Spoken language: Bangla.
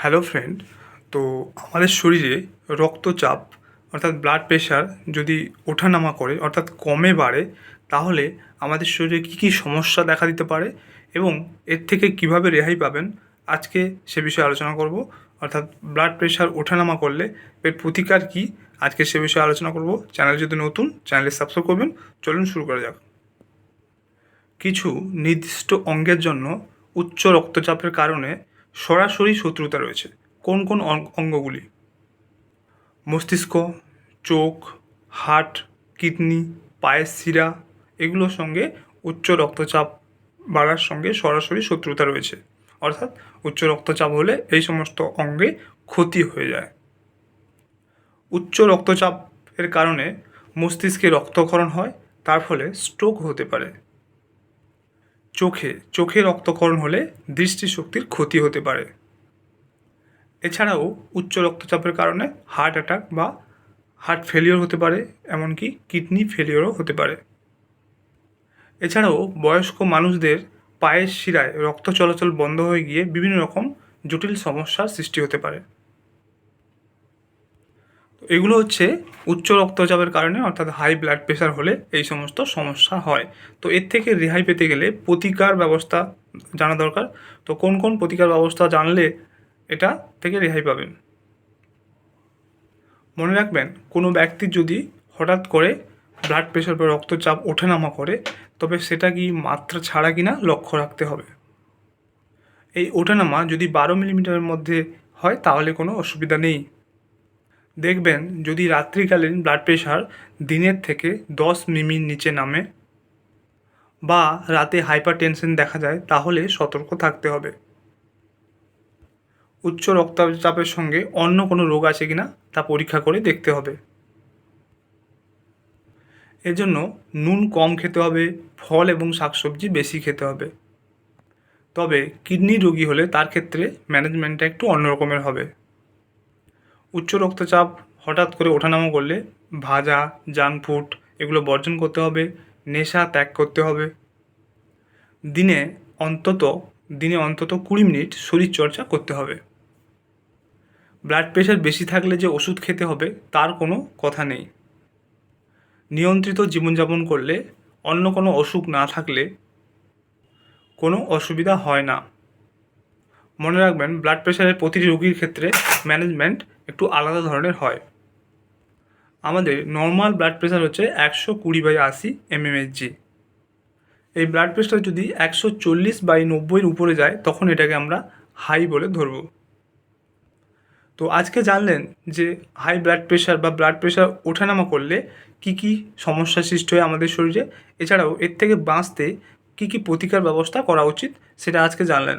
হ্যালো ফ্রেন্ড তো আমাদের শরীরে রক্তচাপ, অর্থাৎ ব্লাড প্রেশার যদি ওঠানামা করে, অর্থাৎ কমে বাড়ে, তাহলে আমাদের শরীরে কী কী সমস্যা দেখা দিতে পারে এবং এর থেকে কীভাবে রেহাই পাবেন? আজকে সে বিষয়ে আলোচনা করব। অর্থাৎ ব্লাড প্রেশার ওঠানামা করলে এর প্রতিকার কী? আজকে সে বিষয়ে আলোচনা করব। চ্যানেল যদি নতুন চ্যানেলে সাবস্ক্রাইব করবেন। চলুন শুরু করা যাক। কিছু নির্দিষ্ট অঙ্গের জন্য উচ্চ রক্তচাপের কারণে সরাসরি শত্রুতা রয়েছে। কোন কোন অঙ্গগুলি? মস্তিষ্ক, চোখ, হার্ট, কিডনি, পায়ের শিরা, এগুলোর সঙ্গে উচ্চ রক্তচাপ বাড়ার সঙ্গে সরাসরি শত্রুতা রয়েছে। অর্থাৎ উচ্চ রক্তচাপ হলে এই সমস্ত অঙ্গে ক্ষতি হয়ে যায়। উচ্চ রক্তচাপের কারণে মস্তিষ্কে রক্তক্ষরণ হয়, তার ফলে স্ট্রোক হতে পারে। চোখে চোখে রক্তকরণ হলে দৃষ্টিশক্তির ক্ষতি হতে পারে। এছাড়াও উচ্চ রক্তচাপের কারণে হার্ট অ্যাটাক বা হার্ট ফেলিওর হতে পারে, এমনকি কিডনি ফেলিওরও হতে পারে। এছাড়াও বয়স্ক মানুষদের পায়ের শিরায় রক্ত চলাচল বন্ধ হয়ে গিয়ে বিভিন্ন রকম জটিল সমস্যার সৃষ্টি হতে পারে। এগুলো হচ্ছে উচ্চ রক্তচাপের কারণে, অর্থাৎ হাই ব্লাড প্রেশার হলে এই সমস্ত সমস্যা হয়। তো এর থেকে রেহাই পেতে গেলে প্রতিকার ব্যবস্থা জানা দরকার। তো কোন কোন প্রতিকার ব্যবস্থা জানলে এটা থেকে রেহাই পাবেন। মনে রাখবেন, কোনো ব্যক্তির যদি হঠাৎ করে ব্লাড প্রেশার বা রক্তচাপ ওঠানামা করে, তবে সেটা কি মাত্রা ছাড়া কিনা লক্ষ্য রাখতে হবে। এই ওঠানামা যদি বারো মিলিমিটারের মধ্যে হয়, তাহলে কোনো অসুবিধা নেই। দেখবেন যদি রাত্রিকালীন ব্লাড প্রেশার দিনের থেকে দশ মিমির নিচে নামে বা রাতে হাইপার টেনশন দেখা যায়, তাহলে সতর্ক থাকতে হবে। উচ্চ রক্তচাপের সঙ্গে অন্য কোনো রোগ আছে কিনা তা পরীক্ষা করে দেখতে হবে। এজন্য নুন কম খেতে হবে, ফল এবং শাকসবজি বেশি খেতে হবে। তবে কিডনি রোগী হলে তার ক্ষেত্রে ম্যানেজমেন্টটা একটু অন্য রকমের হবে। উচ্চ রক্তচাপ হঠাৎ করে ওঠানামা করলে ভাজা জাঙ্ক ফুড এগুলো বর্জন করতে হবে, নেশা ত্যাগ করতে হবে। দিনে অন্তত দিনে অন্তত কুড়ি মিনিট শরীরচর্চা করতে হবে। ব্লাড প্রেশার বেশি থাকলে যে ওষুধ খেতে হবে, তার কোনো কথা নেই। নিয়ন্ত্রিত জীবনযাপন করলে অন্য কোনো অসুখ না থাকলে কোনো অসুবিধা হয় না। মনে রাখবেন ব্লাড প্রেশারের প্রতিটি রোগীর ক্ষেত্রে ম্যানেজমেন্ট একটু আলাদা ধরনের হয়। আমাদের নর্মাল ব্লাড প্রেশার হচ্ছে একশো কুড়ি বাই আশি এমএমএইচজি এই ব্লাড প্রেশার যদি একশো চল্লিশ বাই নব্বইয়ের উপরে যায়, তখন এটাকে আমরা হাই বলে ধরব। তো আজকে জানলেন যে হাই ব্লাড প্রেশার বা ব্লাড প্রেশার ওঠানামা করলে কি কি সমস্যা সৃষ্টি হয় আমাদের শরীরে? এছাড়াও এর থেকে বাঁচতে কি কি প্রতিকার ব্যবস্থা করা উচিত, সেটা আজকে জানলেন।